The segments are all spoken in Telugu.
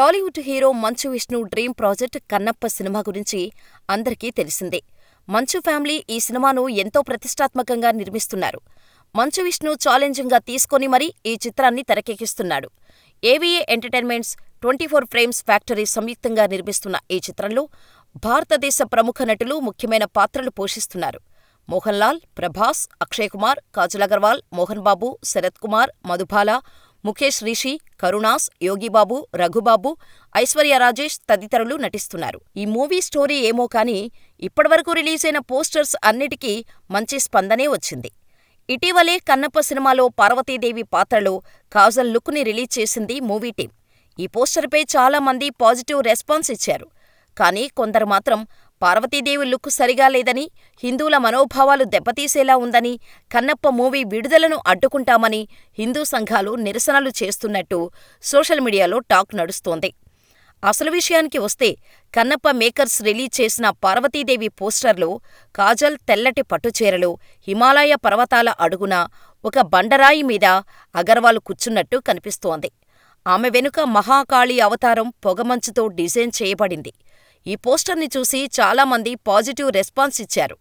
Tollywood hero Manchu Vishnu dream project Kannappa cinema గురించి అందరికీ తెలిసిందే. మంచు ఫ్యామిలీ ఈ సినిమాను ఎంతో ప్రతిష్టాత్మకంగా నిర్మిస్తున్నారు. మంచు విష్ణు ఛాలెంజింగ్గా తీసుకొని మరీ ఈ చిత్రాన్ని తెరకెక్కిస్తున్నాడు. AVA entertainments, twenty four frames factory సంయుక్తంగా నిర్మిస్తున్న ఈ చిత్రంలో భారతదేశ ప్రముఖ నటులు ముఖ్యమైన పాత్రలు పోషిస్తున్నారు. మోహన్ లాల్, ప్రభాస్, అక్షయ్ కుమార్, కాజల్ అగర్వాల్, మోహన్ బాబు, శరత్ కుమార్, మధుబాల, ముఖేష్ రిషి, కరుణాస్, యోగిబాబు, రఘుబాబు, ఐశ్వర్య రాజేష్ తదితరులు నటిస్తున్నారు. ఈ మూవీ స్టోరీ ఏమో కానీ ఇప్పటివరకు రిలీజైన పోస్టర్స్ అన్నిటికీ మంచి స్పందనే వచ్చింది. ఇటీవలే కన్నప్ప సినిమాలో పార్వతీదేవి పాత్రలో కాజల్ లుక్ని రిలీజ్ చేసింది మూవీ టీం ఈ పోస్టర్పై చాలా మంది పాజిటివ్ రెస్పాన్స్ ఇచ్చారు. కానీ కొందరు మాత్రం పార్వతీదేవి లుక్ సరిగా లేదని, హిందువుల మనోభావాలు దెబ్బతీసేలా ఉందని, కన్నప్ప మూవీ విడుదలను అడ్డుకుంటామని హిందూ సంఘాలు నిరసనలు చేస్తున్నట్టు సోషల్ మీడియాలో టాక్ నడుస్తోంది. అసలు విషయానికి వస్తే కన్నప్ప మేకర్స్ రిలీజ్ చేసిన పార్వతీదేవి పోస్టర్లో కాజల్ తెల్లటి పట్టుచీరలో హిమాలయ పర్వతాల అడుగున ఒక బండరాయి మీద అగర్వాల్ కూర్చున్నట్టు కనిపిస్తోంది. ఆమె వెనుక మహాకాళి అవతారం పొగమంచుతో డిజైన్ చేయబడింది. ఈ పోస్టర్ని చూసి చాలామంది పాజిటివ్ రెస్పాన్స్ ఇచ్చారు.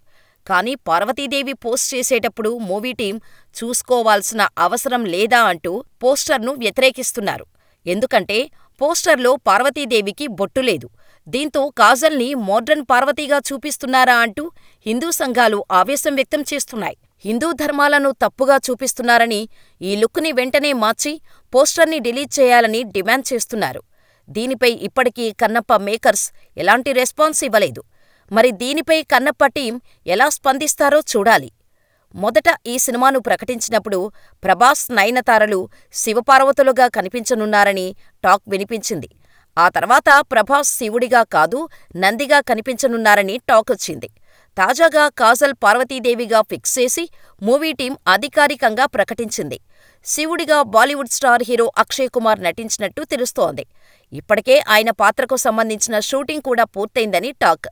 కానీ పార్వతీదేవి పోస్ట్ చేసేటప్పుడు మూవీ టీం చూసుకోవాల్సిన అవసరం లేదా అంటూ పోస్టర్ను వ్యతిరేకిస్తున్నారు. ఎందుకంటే పోస్టర్లో పార్వతీదేవికి బొట్టు లేదు. దీంతో కాజల్ని మోడ్రన్ పార్వతిగా చూపిస్తున్నారా అంటూ హిందూ సంఘాలు ఆవేశం వ్యక్తం చేస్తున్నాయి. హిందూ ధర్మాలను తప్పుగా చూపిస్తున్నారని, ఈ లుక్ని వెంటనే మార్చి పోస్టర్ని డిలీట్ చేయాలని డిమాండ్ చేస్తున్నారు. దీనిపై ఇప్పటికీ కన్నప్ప మేకర్స్ ఎలాంటి రెస్పాన్స్ ఇవ్వలేదు. మరి దీనిపై కన్నప్ప టీం ఎలా స్పందిస్తారో చూడాలి. మొదట ఈ సినిమాను ప్రకటించినప్పుడు ప్రభాస్, నయనతారలు శివపార్వతులుగా కనిపించనున్నారని టాక్ వినిపించింది. ఆ తర్వాత ప్రభాస్ శివుడిగా కాదు నందిగా కనిపించనున్నారని టాకొచ్చింది. తాజాగా కాజల్ పార్వతీదేవిగా ఫిక్స్ చేసి మూవీ టీం అధికారికంగా ప్రకటించింది. శివుడిగా Bollywood star hero Akshay Kumar నటించినట్టు తెలుస్తోంది. ఇప్పటికే ఆయన పాత్రకు సంబంధించిన షూటింగ్ కూడా పూర్తయిందని టాక్.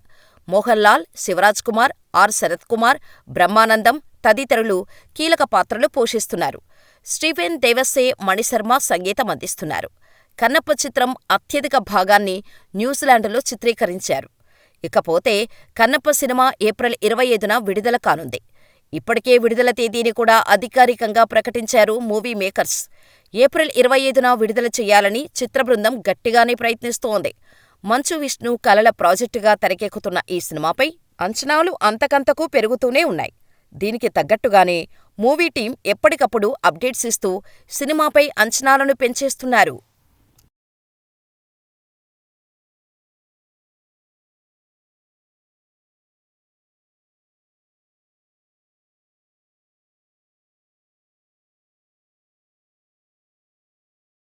మోహన్ లాల్, శివరాజ్ కుమార్, ఆర్ శరత్ కుమార్, బ్రహ్మానందం తదితరులు కీలక పాత్రలు పోషిస్తున్నారు. స్టీఫెన్ దేవస్సే మణిశర్మ సంగీతం అందిస్తున్నారు. కన్నప్ప చిత్రం అత్యధిక భాగాన్ని న్యూజిలాండ్లో చిత్రీకరించారు. ఇకపోతే కన్నప్ప సినిమా ఏప్రిల్ ఇరవై ఐదున విడుదల కానుంది. ఇప్పటికే విడుదల తేదీని కూడా అధికారికంగా ప్రకటించారు మూవీ మేకర్స్. ఏప్రిల్ ఇరవై ఐదున విడుదల చేయాలని చిత్ర బృందం గట్టిగానే ప్రయత్నిస్తోంది. మంచు విష్ణు కలల ప్రాజెక్టుగా తెరకెక్కుతున్న ఈ సినిమాపై అంచనాలు అంతకంతకూ పెరుగుతూనే ఉన్నాయి. దీనికి తగ్గట్టుగానే మూవీ టీం ఎప్పటికప్పుడు అప్డేట్స్ ఇస్తూ సినిమాపై అంచనాలను పెంచేస్తున్నారు.